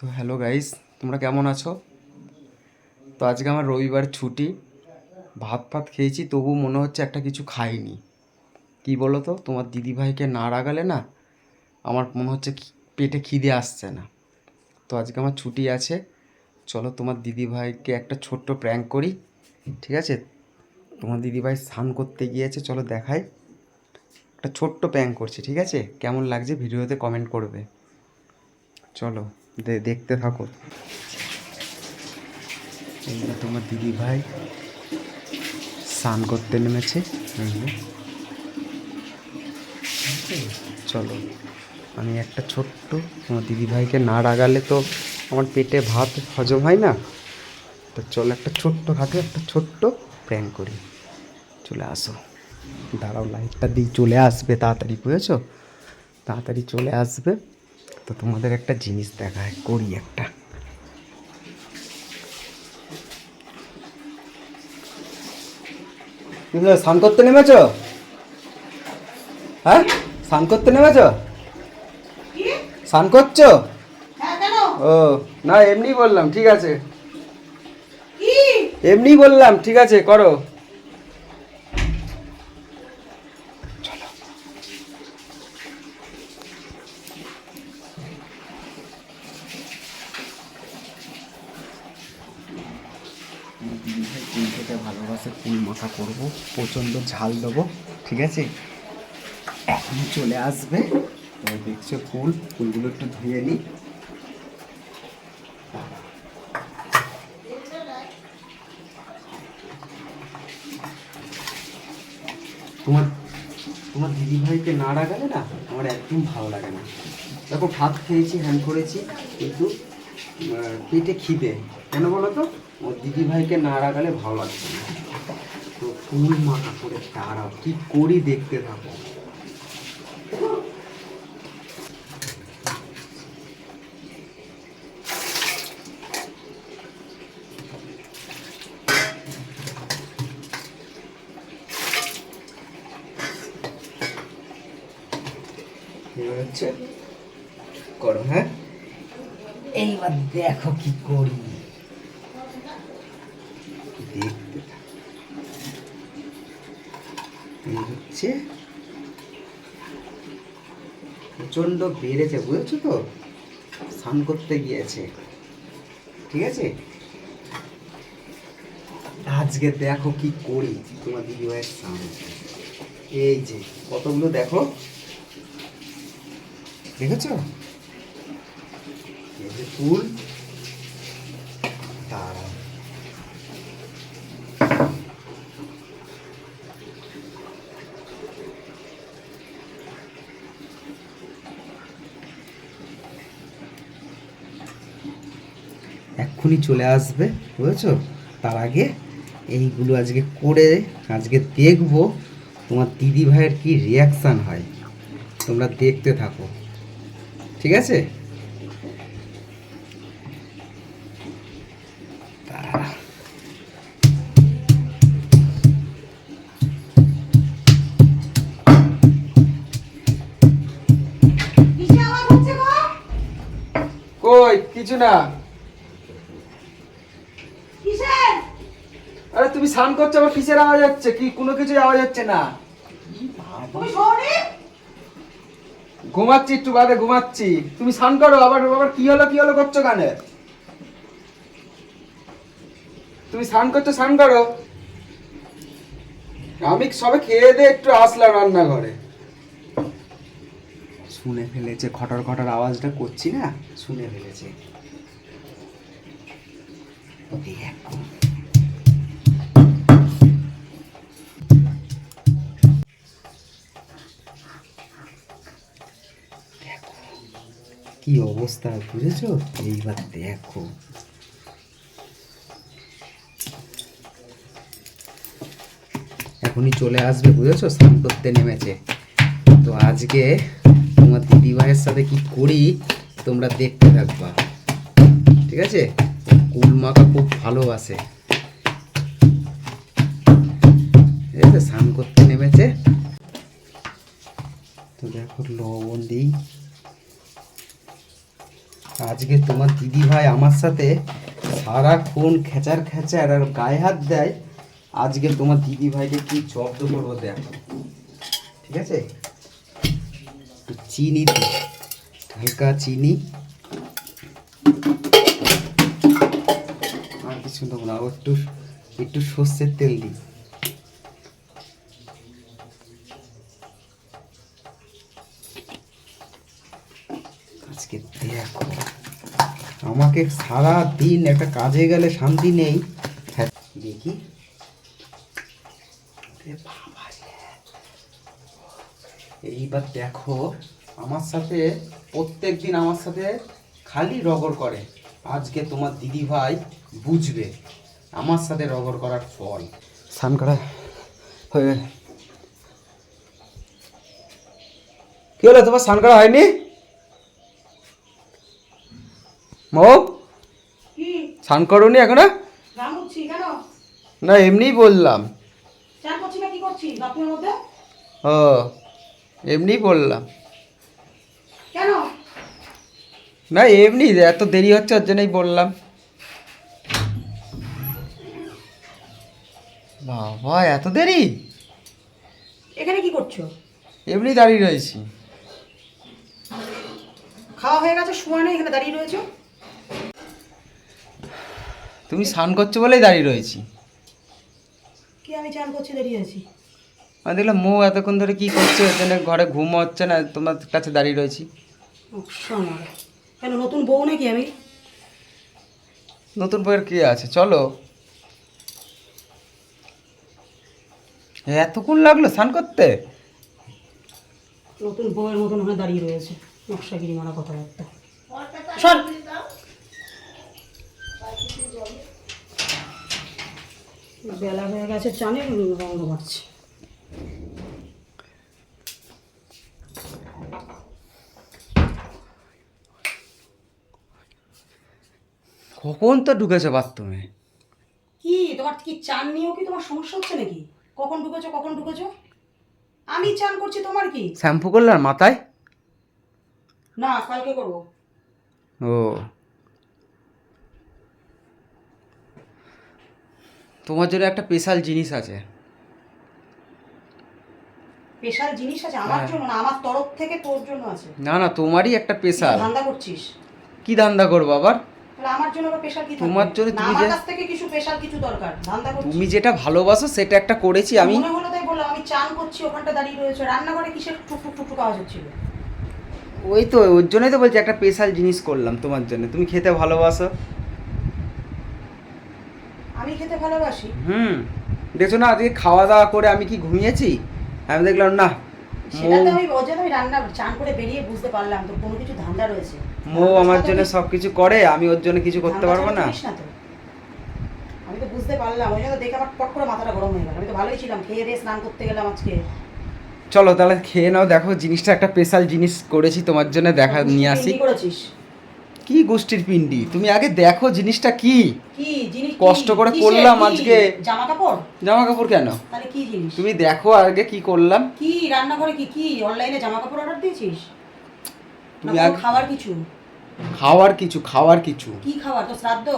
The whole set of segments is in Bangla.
তো হ্যালো গাইস তোমরা কেমন আছো? তো আজকে আমার রবিবার ছুটি, ভাত ফাত খেয়েছি, তবু মনে হচ্ছে একটা কিছু খাইনি। কি বলো তো তোমার দিদিভাইকে না রাগালে না, আমার মনে হচ্ছে পেটে খিদে আসছে না। তো আজকে আমার ছুটি আছে, চলো তোমার দিদিভাইকে একটা ছোট্ট প্র্যাঙ্ক করি, ঠিক আছে? তোমার দিদিভাই স্নান করতে গিয়েছে, চলো দেখাই। একটা ছোট্ট প্র্যাঙ্ক করছি, ঠিক আছে? কেমন লাগছে? ভিডিওতে কমেন্ট করবে। চলো। দেখতে থাকো। তোমার দিদি ভাই স্নান করতে নেমেছে। চলো আমি একটা ছোট্ট তোমার দিদি ভাইকে না রাগালে তো আমার পেটে ভাত হজম হয় না। তো চলো একটা ছোট্ট হাতে একটা ছোট্ট প্র্যাঙ্ক করি। চলে আসো। দাঁড়াও লাইটটা দিই চলে আসবে তাড়াতাড়ি বুঝেছ? তাড়াতাড়ি চলে আসবে। তো তোমাদের একটা জিনিস দেখায় করি একটা। স্নান করতে নেমেছ? হ্যাঁ? স্নান করতে নেমেছ? স্নান করছ? হ্যাঁ ও না এমনি বললাম ঠিক আছে। এমনি বললাম ঠিক আছে করো চলো খেতে ভালোবাসে ফুল মাখা করব, প্রচণ্ড ঝাল দেবো, ঠিক আছে? এখন চলে আসবে দেখছ ফুল, ফুলগুলো একটু ধুয়ে নিই। তোমার তোমার দিদিভাইকে না রাগালে না, আমার একদম ভালো লাগে না। দেখো, ভাত খেয়েছি, হ্যান করেছি, কিন্তু পেটে খিদে। কেন বলো তো? ওর দিদিভাইকে না রাগালে ভালো লাগছে না। তো ফুল মাখা করে দাঁড়াও কি করি দেখতে থাকো। হচ্ছে করো হ্যাঁ? এইবার দেখো কি করি দেখতে থাকো। এই হচ্ছে প্রচণ্ড বেড়েছে, বুঝেছ তো? স্নান করতে গিয়েছে। ঠিক আছে? আজকে দেখো কি করি, তোমার দিদি ভাইয়ের সামনে এই যে, কতগুলো দেখো? দেখেছ? ফুল দাঁড়াও এক্ষুনি চলে আসবে বুঝেছ? তার আগে এইগুলো আজকে করে আজকে দেখব তোমার দিদি ভাইয়ের কি রিয়াকশান হয়। তোমরা দেখতে থাকো ঠিক আছে? কই কিছু না কিসের আরে তুমি স্নান করছ আবার কিসের আওয়াজ হচ্ছে? কি কোনো কিছু আওয়াজ হচ্ছে না? ঘুমাচ্ছি একটু বাদে ঘুমাচ্ছি। তুমি স্নান করো আবার আবার কি হলো কি হলো করছ কানে? তুমি স্নান করছ স্নান করো। আমি সবে খেয়ে দিয়ে একটু আসলাম রান্নাঘরে। শুনে ফেলেছে খটর খটর আওয়াজটা করছি না? শুনে ফেলেছে। দেখো। কি অবস্থা বুঝেছ এইবার দেখো এখনই চলে আসবে, বুঝেছ? স্নান করতে নেমেছে। তো আজকে তোমার দিদি ভাইয়ের সাথে কি করি, তোমরা দেখতে থাকবা। ঠিক আছে? কুল মাখা খুব ভালোবাসে। এই তো স্নান করতে নেমেছে। তো দেখো, লবণ দিই। আজকে তোমার দিদি ভাই আমার সাথে সারাক্ষণ খেচার খেচার আর গায়ে হাত দেয়। আজকে তোমার দিদি ভাইকে কি জব্দ করব দেখো। ঠিক আছে? চিনি হালকা চিনি। আর কিছু না একটু একটু সর্ষের তেল দিই আজকে দেখো আমাকে সারা দিন একটা কাজে গেলে শান্তি নেই। হ্যাঁ, দেখি। এইবার দেখো আমার সাথে প্রত্যেক দিন আমার সাথে খালি রগর করে। আজকে তোমার দিদি ভাই বুঝবে আমার সাথে রগর করার ফল। স্নান করা হয়ে কি হলো তোমার স্নান করা হয়নি? মৌ? স্নান করনি এখনও? না এমনিই বললাম। ও এমনিই বললাম। কেন? না এমনি এত দেরি হচ্ছে ওর জন্যই বললাম। বাবা এত দেরি? এখানে কি করছ? এমনি দাঁড়িয়ে রয়েছি। খাওয়া হয়ে গেছে শোয়া নেই এখানে দাঁড়িয়ে রয়েছো? তুমি স্নান করছ বলেই দাঁড়িয়ে রয়েছি। কি আমি চান করছি দাঁড়িয়ে আছি? আমি দেখলাম মৌ এতক্ষণ ধরে কি করছে জন্য ঘরে ঘুম হচ্ছে না তোমার কাছে দাঁড়িয়ে রয়েছি। কেন নতুন বউ নাকি আমি? নতুন বইয়ের কি আছে? চলো। এতক্ষণ লাগল স্নান করতে? নতুন বউয়ের মতন ওখানে দাঁড়িয়ে রয়েছে। নকশাগিরি মারা কথাবার্তা। সর! বেলা হয়ে গেছে চানে গন্ধ মারছে কখন তো ঢুকেছে বাথরুমে? কি তোমার কি চান নিয়েও কি তোমার সমস্যা হচ্ছে নাকি? কখন ঢুকেছো কখন ঢুকেছো? আমি চান করছি তোমার কি? শ্যাম্পু করলে আর মাথায়? না কালকে করব। ও। তোমার জন্য একটা স্পেশাল জিনিস আছে। স্পেশাল জিনিস আছে আমার হ্যাঁ। জন্য না আমার তরফ থেকে তোর জন্য আছে। না না তোমারই একটা স্পেশাল ধান্দা করছিস? কি ধান্দা করব আবার? তাহলে আমার জন্য স্পেশাল কি? তোমার জন্য তুমি যে- কাছ থেকে কিছু স্পেশাল কিছু দরকার ধান্দা করছিস? তুমি যেটা ভালোবাসো সেটা একটা করেছি আমি। মনে হলো তাই বললাম আমি চান করছি ওখানটা দাঁড়িয়ে রয়েছে। রান্নাঘরে কিসের টুক টুক টুক টুক আওয়াজ হচ্ছিল? ওই তো ওর জন্যই তো বলছি একটা স্পেশাল জিনিস করলাম তোমার জন্য। তুমি খেতে ভালোবাসো। আমি খেতে ভালোবাসি। হুম দেখছ না আজকে খাওয়া দাওয়া করে আমি কি ঘুমিয়েছি? আমি দেখলাম না। সেটা তো আমি জন্য আমি রান্না চান করে বেরিয়ে বুঝতে পারলাম তো কোনো কিছু ধান্দা রয়েছে। মৌ আমার জন্য সব কিছু করে আমি ওর জন্য কিছু করতে পারব না। আমি তো বুঝতে পারলাম ওই জন্য দেখে আমার পট করে মাথাটা গরম হয়ে গেল। আমি তো ভালোই ছিলাম খেয়ে দিয়ে স্নান করতে গেলাম আজকে। চলো তাহলে খেয়ে নাও দেখো জিনিসটা একটা স্পেশাল জিনিস করেছি তোমার জন্য দেখা নিয়ে আসি। কি করেছিস? কি গোষ্ঠীর পিন্ডি? তুমি আগে দেখো জিনিসটা কি। কি জিনিস কষ্ট করে করলাম আজকে। জামা কাপড় জামা কাপড় কেন? তাহলে কি জিনিস? তুমি দেখো আগে কি করলাম। কি রান্নাঘরে কি? কি? অনলাইনে জামা কাপড় অর্ডার দিয়েছিস? তুমি আগে- খাবার কিছু? খাওয়ার কিছু খাওয়ার কিছু। কি খাবার তো শ্রাদ্ধ?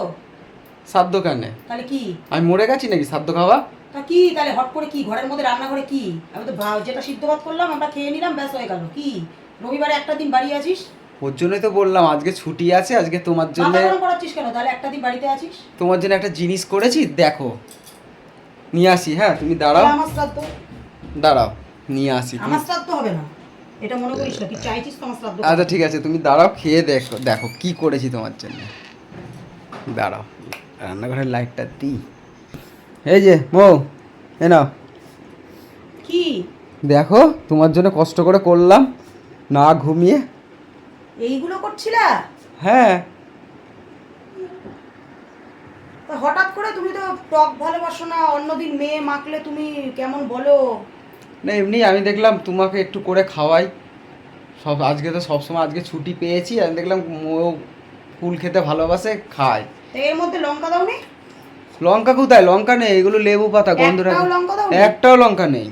সাধ্য কেন? তাহলে কি? আমি মরে গেছি নাকি সাধ্য খাওয়া? তা কি? তাহলে হট করে কি? ঘরের মধ্যে রান্নাঘরে কি? আমি তো যেটা সিদ্ধ ভাত করলাম আমরা খেয়ে নিলাম ব্যাস হয়ে গেল। কি? রবিবারে একটা দিন বাড়ি আছিস? ওর জন্যই তো বললাম আজকে ছুটি আছে আজকে তোমার জন্য করাচ্ছিস কেন? তাহলে একটা দিন বাড়িতে আছিস? তোমার জন্য একটা জিনিস করেছি দেখো। নিয়ে আসি হ্যাঁ তুমি দাঁড়াও। আমার শ্রাদ্ধ। দাঁড়াও নিয়ে আসি আমার শ্রাদ্ধ হবে না। এটা মনে করিস না তুই চাইছিস তো শ্রাদ্ধ আচ্ছা ঠিক আছে তুমি দাঁড়াও খেয়ে দেখো দেখো কি করেছি তোমার জন্য। দাঁড়াও রান্নাঘরের লাইটটা দিই। এই যে মৌ এ নাও। কি? দেখো তোমার জন্য কষ্ট করে করলাম না ঘুমিয়ে। এইগুলো করছিলা? হ্যাঁ। তা হঠাৎ করে তুমি তো টক ভালোবাসো না অন্যদিন মেয়ে মাখলে তুমি কেমন বলো? না এমনি আমি দেখলাম তোমাকে একটু করে খাওয়াই। সব আজকে তো সবসময় আজকে ছুটি পেয়েছি আমি দেখলাম মৌ ফুল খেতে ভালোবাসে খায়। এর মধ্যে লঙ্কা দাওনি? লঙ্কা কোথায়? লঙ্কা নেই এগুলো লেবু পাতা গন্ধ লঙ্কা দাওনি? একটাও লঙ্কা নেই।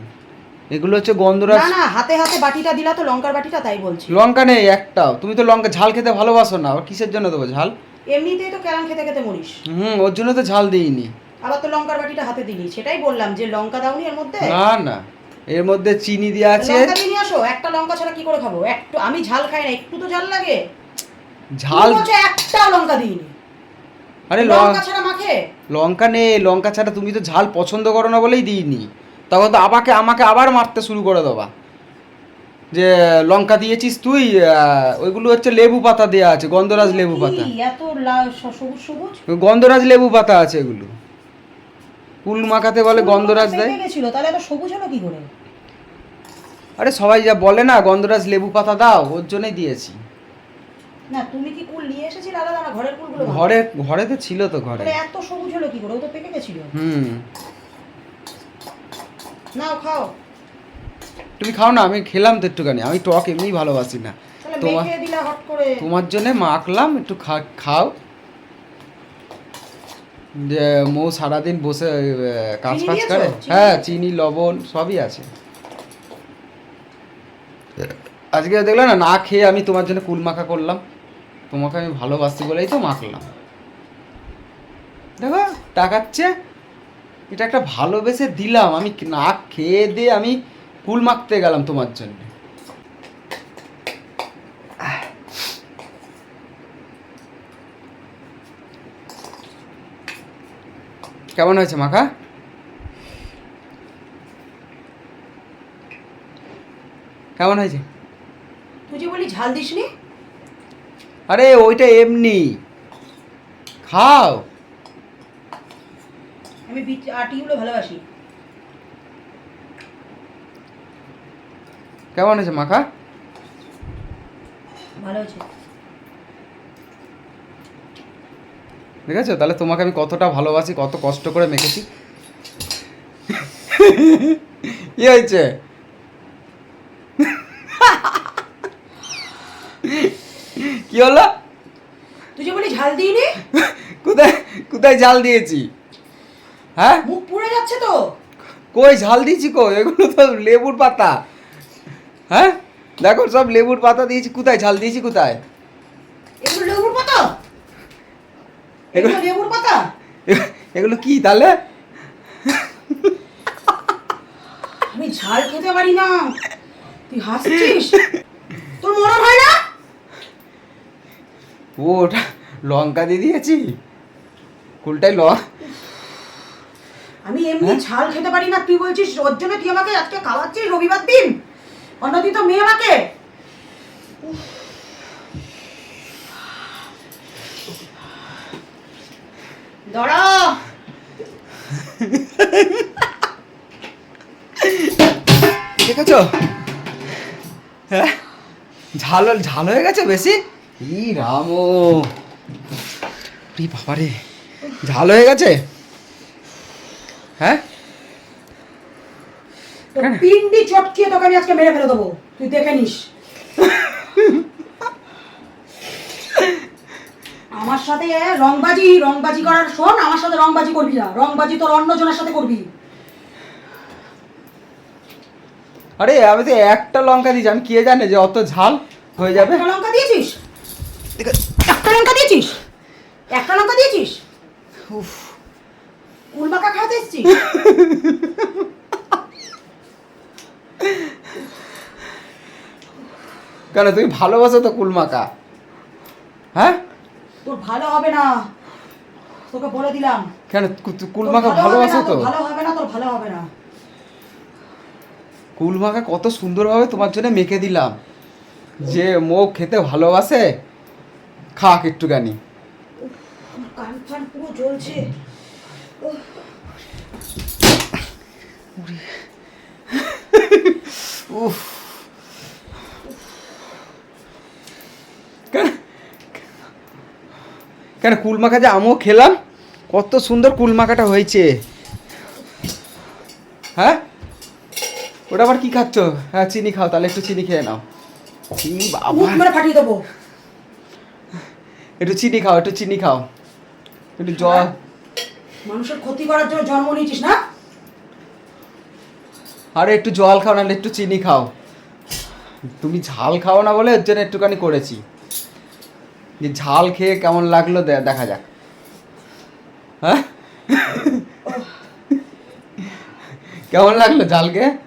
এগুলো হচ্ছে গন্ধরাজ না না হাতে হাতে বাটিটা দিলা তো লঙ্কার বাটিটা তাই বলছি। লঙ্কা নেই একটাও। তুমি তো লঙ্কা ঝাল খেতে ভালোবাসো না আবার কিসের জন্য দেবো ঝাল? এমনিতেই তো ক্যারাম খেতে খেতে মরিস। হুম ওর জন্য তো ঝাল দিইনি। আবার তো লঙ্কার বাটিটা হাতে দিলি সেটাই বললাম যে লঙ্কা দাওনি এর মধ্যে? না না। এর মধ্যে চিনি দেওয়া আছে। লঙ্কা দিয়ে নিয়ে আসো একটা লঙ্কা ছাড়া কি করে খাব? একটু আমি ঝাল খাই না একটু তো ঝাল লাগে। ঝাল বলছো একটাও লঙ্কা দিইনি। আরে লঙ্কা লঙ্কা ছাড়া মাখে? লঙ্কা নেই লঙ্কা ছাড়া তুমি তো ঝাল পছন্দ করো না বলেই দিইনি। তখন তো আমাকে আমাকে আবার মারতে শুরু করে দেবা। যে লঙ্কা দিয়েছিস তুই ওইগুলো হচ্ছে লেবু পাতা দেওয়া আছে গন্ধরাজ লেবু পাতা। গন্ধরাজ লেবু পাতা আছে এগুলো। কুল মাখাতে বলে গন্ধরাজ দেয়। আরে সবাই যা বলে না গন্ধরাজ লেবু পাতা দাও ওর জন্যই দিয়েছি। না তুমি কি কুল নিয়ে এসেছিলে? আলাদা না ঘরের কুলগুলো ঘরে ঘরে তো ছিল তো ঘরে। এত সবুজ হলো কি করে? ও তো পেকে গেছিল। হুম। নাও খাও। তুমি খাও না আমি খেলাম তো একটুখানি। আমি টক এমনিই ভালোবাসি না। তোমার তোমার জন্য মাখলাম একটু খাও। যে মৌ সারাদিন বসে কাজ ফাজ করে? হ্যাঁ চিনি লবণ সবই আছে। আজকে দেখলে না না খেয়ে আমি তোমার জন্য কুল মাখা করলাম। তোমাকে আমি ভালোবাসি বলেই তো মাখলাম। দেখো টাকাচ্ছে। এটা একটা ভালোবেসে দিলাম। আমি না খেয়ে দিয়ে আমি কুল মাখতে গেলাম তোমার জন্য। কেমন হয়েছে মাখা? কেমন হয়েছে? তুই যে বলি ঝাল দিসনি? আরে ওইটা এমনি। খাও। আমি বিচ আটিগুলো ভালোবাসি। কেমন হয়েছে মাখা? ভালো হয়েছে। দেখেছ? তাহলে তোমাকে আমি কতটা ভালোবাসি কত কষ্ট করে মেখেছি। কি হয়েছে? কি হলো? তুই যে বলি ঝাল দিইনি? কোথায় কোথায় ঝাল দিয়েছি? হ্যাঁ? মুখ পুড়ে যাচ্ছে তো। কই ঝাল দিয়েছি কই? এগুলো তো লেবুর পাতা। হ্যাঁ? দেখো সব লেবুর পাতা দিয়েছি। কোথায়? ঝাল দিয়েছি কোথায়? এগুলো লেবুর পাতা? এগুলো লেবুর পাতা? এগুলো কি তাহলে? আমি ঝাল খেতে পারি না। তুই হাসছিস? তোর মরণ হয় না? ও ওটা লঙ্কা দিয়ে দিয়েছি। কুলটাই ল আমি এমনি ঝাল খেতে পারি না তুই বলছিস? ওর জন্য তুই আমাকে আজকে খাওয়াচ্ছিস রবিবার দিন? অন্যদিন তো মেয়ে আমাকে। হ্যাঁ? ঝাল ঝাল হয়ে গেছে বেশি? ই রামো। রে বাবারে ঝাল হয়ে গেছে? হ্যাঁ? পিন্ডি চটকিয়ে তোকে আমি আজকে মেরে ফেলে দেবো। তুই দেখে নিস। আমার সাথে রংবাজি রংবাজি করার শোন আমার সাথে রংবাজি করবি না। রংবাজি তোর অন্য জনের সাথে করবি। আরে আমি তো একটা লঙ্কা দিয়েছি। আমি কে জানে যে অত ঝাল হয়ে যাবে? একটা লঙ্কা দিয়েছিস? একটা লঙ্কা দিয়েছিস? একটা লঙ্কা দিয়েছিস? উফ। কুলমাকা খাওয়াতে এসছিস? কেন তুমি ভালোবাসো তো কুলমাকা। হ্যাঁ? তোর ভালো হবে না। তোকে বলে দিলাম। কেন কুলমাকা ভালোবাসো তো? ভালো হবে না তোর ভালো হবে না। কুলমাকা কত সুন্দরভাবে তোমার জন্য মেখে দিলাম। যে মুখ খেতে ভালোবাসে খাক একটুখানি। কান ফান পুরো জ্বলছে। উফ কেন? কেন কুলমাখা যে আমিও খেলাম? কত সুন্দর কুলমাখাটা হয়েছে। হ্যাঁ? ওটা আবার কি খাচ্ছ? হ্যাঁ চিনি খাও তাহলে একটু চিনি খেয়ে নাও। চিনি বাবা। মেরে ফাটিয়ে দেবো। একটু চিনি খাও একটু চিনি খাও। একটু জল। মানুষের ক্ষতি করার জন্য জন্ম নিয়েছিস না? আরে একটু জল খাও, নাহলে একটু চিনি খাও। তুমি ঝাল খাও না বলে এর জন্য একটুখানি করেছি। যে ঝাল খেয়ে কেমন লাগল দেখা যাক। হ্যাঁ? কেমন লাগল ঝাল খেয়ে?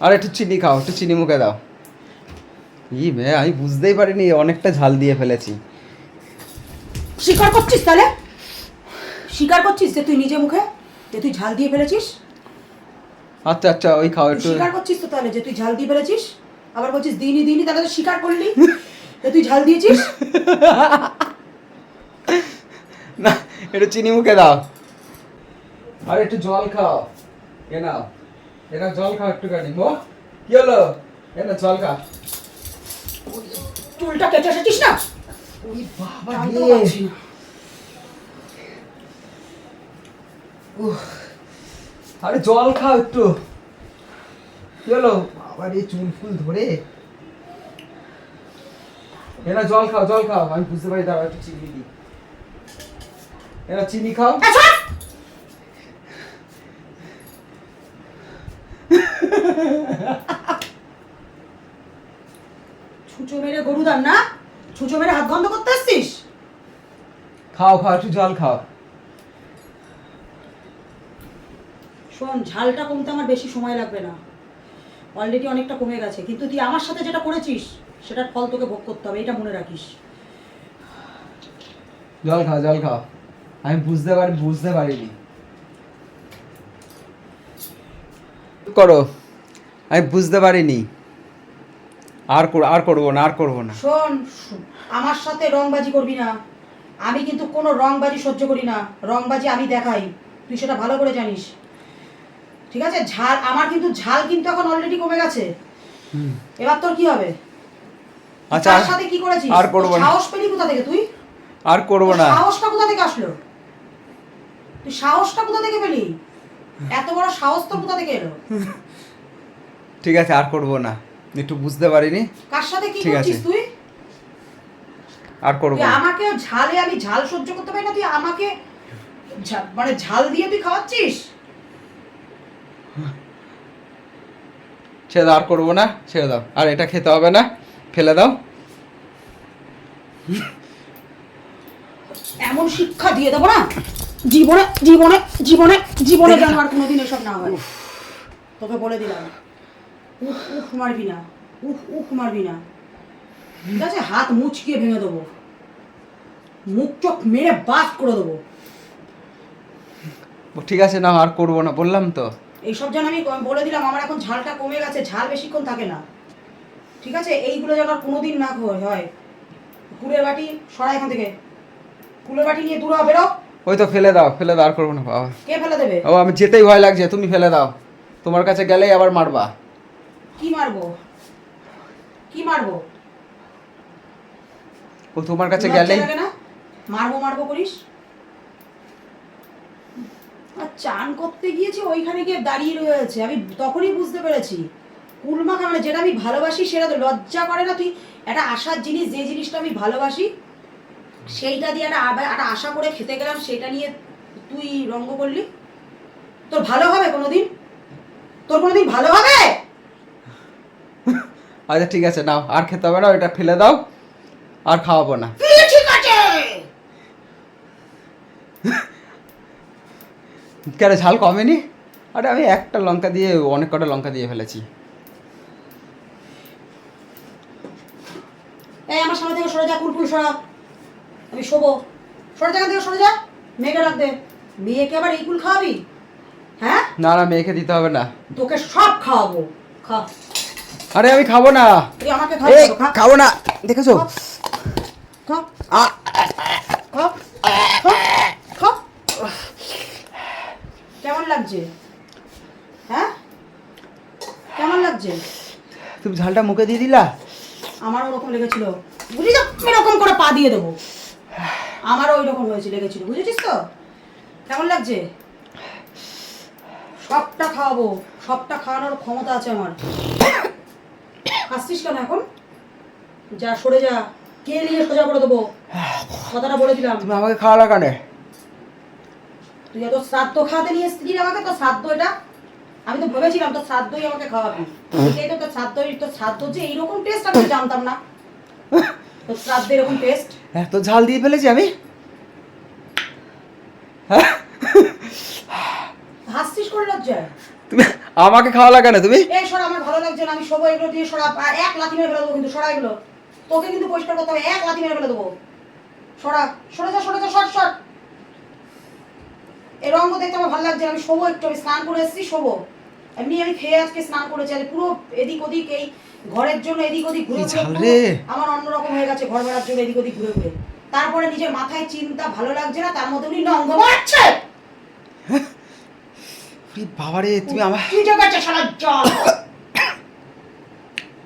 আর একটু চিনি খাও, একটু চিনি মুখে দাও। ই মেয়ে আমি বুঝতেই পারিনি, অনেকটা ঝাল দিয়ে ফেলেছি। স্বীকার করছিস তাহলে? স্বীকার করছিস যে তুই নিজে মুখে, যে তুই ঝাল দিয়ে ফেলেছিস? আচ্ছা আচ্ছা ওই খাও একটু। স্বীকার করছিস তো তাহলে যে তুই ঝাল দিয়ে ফেলেছিস আবার বলছিস দিইনি দিইনি তাহলে তো স্বীকার করলি? যে তুই ঝাল দিয়েছিস? না একটু চিনি মুখে দাও। আর একটু জল খাও। এ নাও। এটা জল খাও একটুখানি। মো কি হলো? এটা জল খাও চুলটা কেটে এসেছিস না? ওই বাবা রে। না। উহ, আরে জল খাও একটু। কি হলো আবার এই চুল ফুল ধরে। এরা জল খাও জল খাও আমি বুঝতে পারি দাঁড়াও একটু চিনি দিই। এরা চিনি খাও। ছুঁচো মেরে গরু দান না? ছুঁচো মেরে হাত বন্ধ করতে আসছিস? খাও খাও একটু জল খাও। শোন ঝালটা কমতে আমার বেশি সময় লাগবে না। অলরেডি অনেকটা কমে গেছে। কিন্তু তুই আমার সাথে যেটা করেছিস সেটার ফল তোকে ভোগ করতে হবে এটা মনে রাখিস। জল খাও জল খাও আমি বুঝতে পারি বুঝতে পারিনি। করো। আমি বুঝতে পারিনি। আর কর- আর করব না আর করব না। শোন আমার সাথে রংবাজি করবি না। আমি কিন্তু কোনো রংবাজি সহ্য করি না। রংবাজি আমি দেখাই। তুই সেটা ভালো করে জানিস। ঠিক আছে? ঝাল আমার কিন্তু ঝাল কিন্তু এখন অলরেডি কমে গেছে। এবার তোর কি হবে? আচ্ছা তার সাথে কি করেছিস? আর করব না। সাহস পেলি কোথা থেকে তুই? আর করব না। সাহসটা কোথা থেকে আসলো? তুই সাহসটা কোথা থেকে পেলি? এত বড় সাহস তোর কোথা থেকে এলো? ঠিক আছে আর করব না। একটু বুঝতে পারিনি। কার সাথে কি করছিস তুই? আর করব না। আমাকে ঝালে আমি ঝাল সহ্য করতে পারি না তুই আমাকে মানে ঝাল দিয়ে তুই খাওয়াচ্ছিস? ছেড়ে দাও আর করব না ছেড়ে দাও। আর এটা খেতে হবে না ফেলে দাও। এমন শিক্ষা দিয়ে দেবো না জীবনে জীবনে জীবনে জীবনে যেন আর কোনোদিন এসব না হয়। তোকে বলে দিলাম। উফ উফ মারবি না উফ উফ মারবি না। ঠিক আছে? হাত মুচকিয়ে ভেঙে দেবো। মুখ চোখ মেরে বাদ করে দেবো। ঠিক আছে না আর করব না বললাম তো। এইসব যেন আমি বলে দিলাম আমার এখন ঝালটা কমে গেছে ঝাল বেশিক্ষণ থাকে না। ঠিক আছে? এইগুলো যেন আর কোনোদিন না হয় হয়। কুলের বাটি সরা এখান থেকে। কুলের বাটি নিয়ে দূর বেরো। ওই তো ফেলে দাও ফেলে দাও আর করব না বাবা। কে ফেলে দেবে? ও আমি যেতেই ভয় লাগছে তুমি ফেলে দাও। তোমার কাছে গেলেই আবার মারবা। কি মারবো? কি মারবো? ও তোমার কাছে গেলেই মারবো মারবো করিস? আর চান করতে গিয়েছি ওইখানে গিয়ে দাঁড়িয়ে রয়েছে। আমি তখনই বুঝতে পেরেছি। কুলমাখা মানে যেটা আমি ভালোবাসি সেটা তো লজ্জা করে না তুই। একটা আশার জিনিস যে জিনিসটা আমি ভালোবাসি সেইটা দিয়ে একটা একটা আশা করে খেতে গেলাম সেটা নিয়ে তুই রঙ্গ করলি। তোর ভালো হবে কোনোদিন? তোর কোনোদিন ভালো হবে? আচ্ছা ঠিক আছে নাও আর খেতে হবে না ওইটা ফেলে দাও আর খাওয়াবো না। ঠিক আছে! কেন ঝাল কমেনি। আরে আমি একটা লঙ্কা দিয়ে অনেক কটা লঙ্কা দিয়ে ফেলেছি। এই আমার সামনে থেকে সরে যা কুলকুল সরা। আমি শোবো। সরে থেকে সরে যা। মেয়েকে রাখ দে। মেয়েকে আবার এই কুল খাওয়াবি? হ্যাঁ? না না মেয়েকে দিতে হবে না। তোকে সব খাওয়াবো। খা। আরে আমি খাব না। তুই আমাকে খা। খাব না। দেখেছ? খা। আ, খা। খা। লাগছে? হ্যাঁ? কেমন লাগছে? তুমি ঝালটা মুখে দিয়ে দিলা? আমারও ওরকম লেগেছিল। বুঝলি তো এরকম করে পা দিয়ে দেবো। আমারও ওই রকম হয়েছে লেগেছিল। বুঝেছিস তো? কেমন লাগছে? সবটা খাওয়াবো। সবটা খাওয়ানোর ক্ষমতা আছে আমার। হাসছিস কেন এখন? যা সরে যা। কে নিয়ে সোজা করে দেবো? কথাটা বলে দিলাম। তুমি আমাকে খাওয়ালা কেন? তুই এত শ্রাদ্ধ খাওয়াতে নিয়ে এসেছিলি আমাকে? তো শ্রাদ্ধ এটা? আমি তো ভেবেছিলাম তোর শ্রাদ্ধই আমাকে খাওয়াবি। এটাই তো তোর শ্রাদ্ধ তোর শ্রাদ্ধ যে এইরকম টেস্ট আমি জানতাম না। তোর শ্রাদ্ধ এরকম টেস্ট এত ঝাল দিয়ে ফেলেছি আমি। হ্যাঁ? হাসছিস করে লজ্জায় তুমি আমাকে খাওয়া লাগে না তুমি? এই সরা আমার ভালো লাগছে না আমি সবাই এগুলো দিয়ে সরা এক লাথি মেরে ফেলে দেবো কিন্তু সরা এগুলো। তোকে কিন্তু পরিষ্কার করতে হবে এক লাথি মেরে ফেলে দেবো। সরা সরে যা সরে যা সর সর। এই দেখতে আমার ভালো লাগছে আমি শোবো একটু আমি স্নান করে এসেছি শোবো। এমনি আমি খেয়ে আজকে স্নান করেছি। আর পুরো এদিক ওদিক এই ঘরের জন্য এদিক ওদিক ঘুরে ঘুরে। আমার অন্যরকম হয়ে গেছে ঘর বেড়ার জন্য এদিক ওদিক ঘুরে ঘুরে। তারপরে নিজের মাথায় চিন্তা ভালো লাগছে না তার মধ্যে উনি নঙ্গ মারছে! বাবারে তুমি আমার ফুটি যে গেছে শালা জল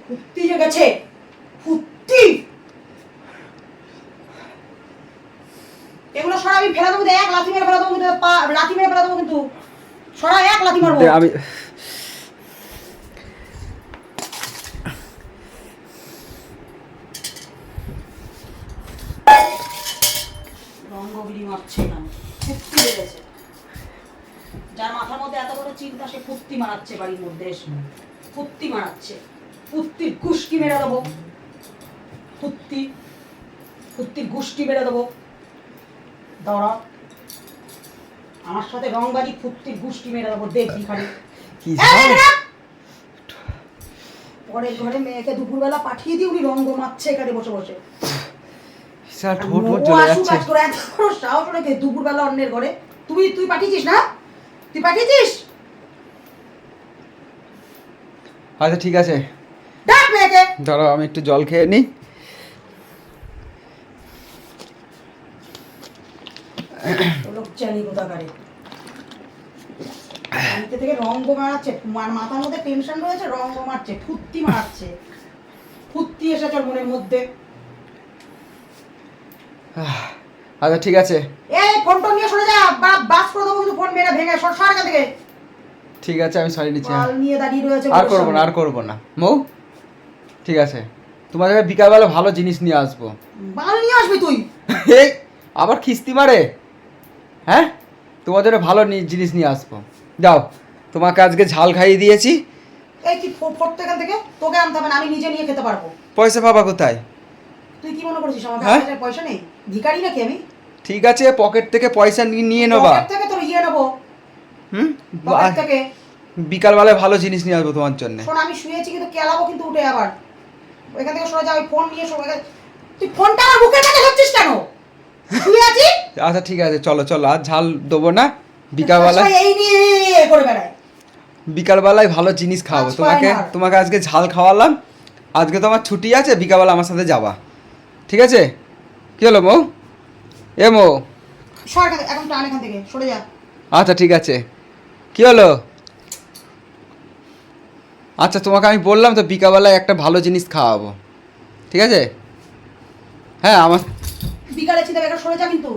ফুটি যে গেছে ফুটি এগুলো সরা আমি ফেলে দেবো এক লাথি মেরে পা লাথি মেরে ফেলে দেবো কিন্তু। সরা এক লাথি মারবো। আমি মারছে না যার মাথার মধ্যে এত বড় চিন্তা সে ফুর্তি মারাচ্ছে বাড়ির মধ্যে এসে। ফুর্তি মারাচ্ছে। ফুর্তির গুষ্টি মেরে দেবো। ফুর্তি ফুর্তির গুষ্টি মেরে দেবো। দাঁড়া। আমার সাথে রংবাজি ফুর্তির গুষ্টি মেরে দেবো দেখবি খালি। কি! পরের ঘরে মেয়েকে দুপুরবেলা পাঠিয়ে দিয়ে উনি রঙ্গ মারছে এখানে বসে বসে। দুপুরবেলা অন্যের ঘরে। তুই তুই পাঠিয়েছিস না? তুই পাঠিয়েছিস? আচ্ছা ঠিক আছে। ডাক মেয়েকে। ধরো আমি একটু জল খেয়ে নিই জানি কোথাকারে? বাড়িতে থেকে রঙ্গ মারাচ্ছে মাথার মধ্যে টেনশন রয়েছে রঙ্গ মারছে ফুত্তি মারছে। ফুত্তি মনের মধ্যে। আচ্ছা ঠিক আছে। এই ফোনটা নিয়ে সরে যা। বা- বাস করে দেবো কিন্তু ফোন মেরে ভেঙে সর সর থেকে। ঠিক আছে আমি সরি নিচ্ছি মাল নিয়ে দাঁড়িয়ে রয়েছে আর করব না আর করব না। মৌ ঠিক আছে। তোমার বিকালবেলা ভালো জিনিস নিয়ে আসব। মাল নিয়ে আসবি তুই। এই আবার খিস্তি মারে? হ্যাঁ? জন্য ভালো জিনিস নিয়ে আসব। যাও তোমাকে আজকে ঝাল খাইয়ে দিয়েছি। এই তুই ফো- এখান থেকে? তোকে আনতে হবে না আমি নিজে নিয়ে খেতে পারব। পয়সা পাবা কোথায়? তুই কি মনে করছিস আমার হ্যাঁ? কাছে পয়সা নেই? ভিখারি নাকি আমি? ঠিক আছে পকেট থেকে পয়সা নিয়ে নেবা। পকেট থেকে তোর ইয়ে নেব। হুম? পকেট থেকে। বিকালবেলায় ভালো জিনিস নিয়ে আসব তোমার জন্য। শোন আমি শুয়েছি কিন্তু কেলাবো কিন্তু উঠে আবার। এখান থেকে সরে যা ওই ফোন নিয়ে সরে তুই ফোনটা আমার বুকের কাছে ধরছিস কেন? আচ্ছা ঠিক আছে চলো চলো আর ঝাল দেবো না। বিকালবেলায় বিকালবেলায় ভালো জিনিস খাওয়াবো তোমাকে তোমাকে আজকে ঝাল খাওয়ালাম। আজকে তোমার ছুটি আছে বিকালবেলা আমার সাথে যাবা। ঠিক আছে? কি হলো মৌ এ মৌ আচ্ছা ঠিক আছে। কি হলো? আচ্ছা তোমাকে আমি বললাম তো বিকালবেলায় একটা ভালো জিনিস খাওয়াবো। ঠিক আছে? হ্যাঁ আমার বিকালে চিন্তা এখানে সরে যা কিন্তু।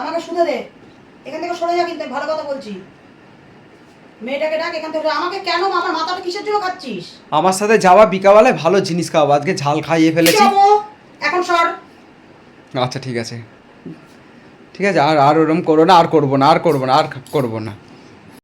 আমাকে শুনে দে। এখান থেকে সরে যা কিন্তু ভালো কথা বলছি। মেয়েটাকে ডাক এখান থেকে আমাকে কেন আমার মাথাটা কিসের জন্য খাচ্ছিস? আমার সাথে যাওয়া বিকাওয়ালায় ভালো জিনিস খাওয়াবো। আজকে ঝাল খাইয়ে ফেলেছি। এখন সর। আচ্ছা ঠিক আছে। ঠিক আছে আর আর ওরম করো না আর করব না আর করব না আর করব না।